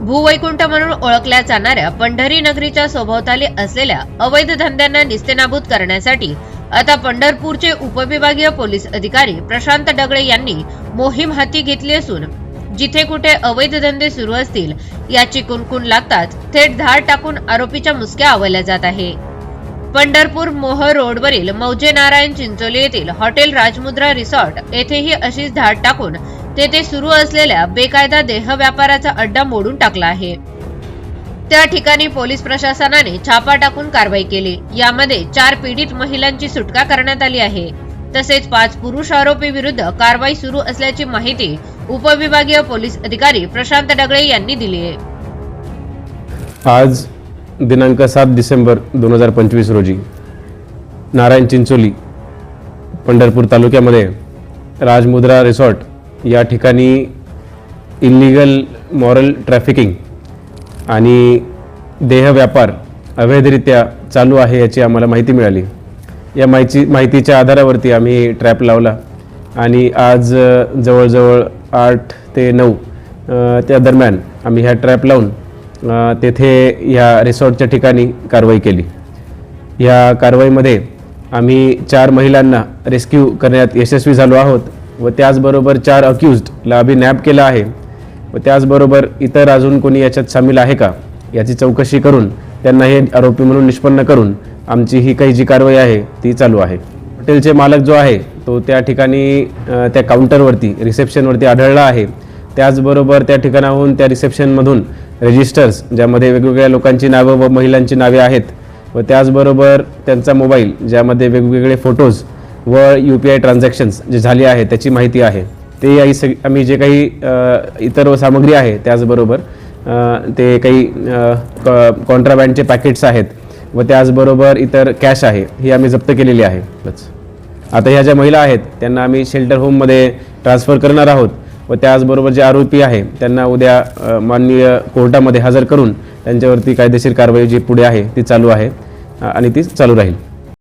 भूवैकुंठ म्हणून ओळखल्या जाणाऱ्या पंढरी नगरीच्या सभोवताली असलेल्या अवैध धंद्यांना निस्तेनाबूत करण्यासाठी आता पंढरपूरचे उपविभागीय पोलीस अधिकारी प्रशांत डगळे यांनी मोहीम हाती घेतली असून जिथे कुठे अवैध धंदे सुरू असतील याची कुणकुण लागताच थेट धाड टाकून आरोपीच्या मुसक्या आवळल्या जात आहे. पंढरपूर मोह रोडवरील मौजे नारायण चिंचोली येथील हॉटेल राजमुद्रा रिसॉर्ट येथेही अशीच धाड टाकून तेथे सुरू असलेल्या बेकायदा देह व्यापाराचा अड्डा मोडून टाकला आहे. त्या ठिकाणी पोलीस प्रशासनाने छापा टाकून कारवाई केली. यामध्ये चार पीडित महिलांची सुटका करण्यात आली आहे. तसेच पाच पुरुष आरोपी विरुद्ध कारवाई सुरू असल्याची माहिती उपविभागीय पोलीस अधिकारी प्रशांत डगळे यांनी दिली आहे. आज दिनांक सात डिसेंबर दोन हजार पंचवीस रोजी नारायण चिंचोली पंढरपूर तालुक्यामध्ये राजमुद्रा रिसॉर्ट या ठिकाणी इल्लिगल मॉरल ट्रॅफिकिंग आणि देहव्यापार अवैधरित्या चालू आहे याची आम्हाला माहिती मिळाली. या माहिती माहितीच्या आधारावरती आम्ही ट्रॅप लावला आणि आज जवळजवळ आठ ते नऊ त्या दरम्यान आम्ही ह्या ट्रॅप लावून तेथे ह्या रिसॉर्टच्या ठिकाणी कारवाई केली. या कारवाईमध्ये आम्ही चार महिलांना रेस्क्यू करण्यात यशस्वी झालो आहोत. व त्याचबरोबर चार अक्युज्डला आम्ही नॅप केलं आहे. व त्याचबरोबर इतर अजून कोणी याच्यात सामील आहे का? याची चौकशी करून त्यांना हे आरोपी म्हणून निष्पन्न करून आमची ही काही जी कारवाई आहे ती चालू आहे. हॉटेलचे मालक जो आहे तो त्या ठिकाणी त्या काउंटरवरती रिसेप्शनवरती आढळला आहे. त्याचबरोबर त्या ठिकाणाहून त्या रिसेप्शनमधून रजिस्टर्स ज्यामध्ये वेगवेगळ्या लोकांची नावं व महिलांची नावे आहेत व त्याचबरोबर त्यांचा मोबाईल ज्यामध्ये वेगवेगळे फोटोज व यू पी आय ट्रान्झॅक्शन्स जे झाले आहे त्याची माहिती आहे. ते याही सग आम्ही जे काही इतर सामग्री आहे त्याचबरोबर ते काही कॉन्ट्राबँडचे पॅकेट्स आहेत व त्याचबरोबर इतर कॅश आहे ही आम्ही जप्त केलेली आहे. बस. आता ह्या ज्या महिला आहेत त्यांना आम्ही शेल्टर होममध्ये ट्रान्सफर करणार आहोत व त्याचबरोबर जे आरोपी आहे त्यांना उद्या माननीय कोर्टामध्ये हजर करून त्यांच्यावरती कायदेशीर कारवाई जी पुढे आहे ती चालू आहे आणि ती चालू राहील.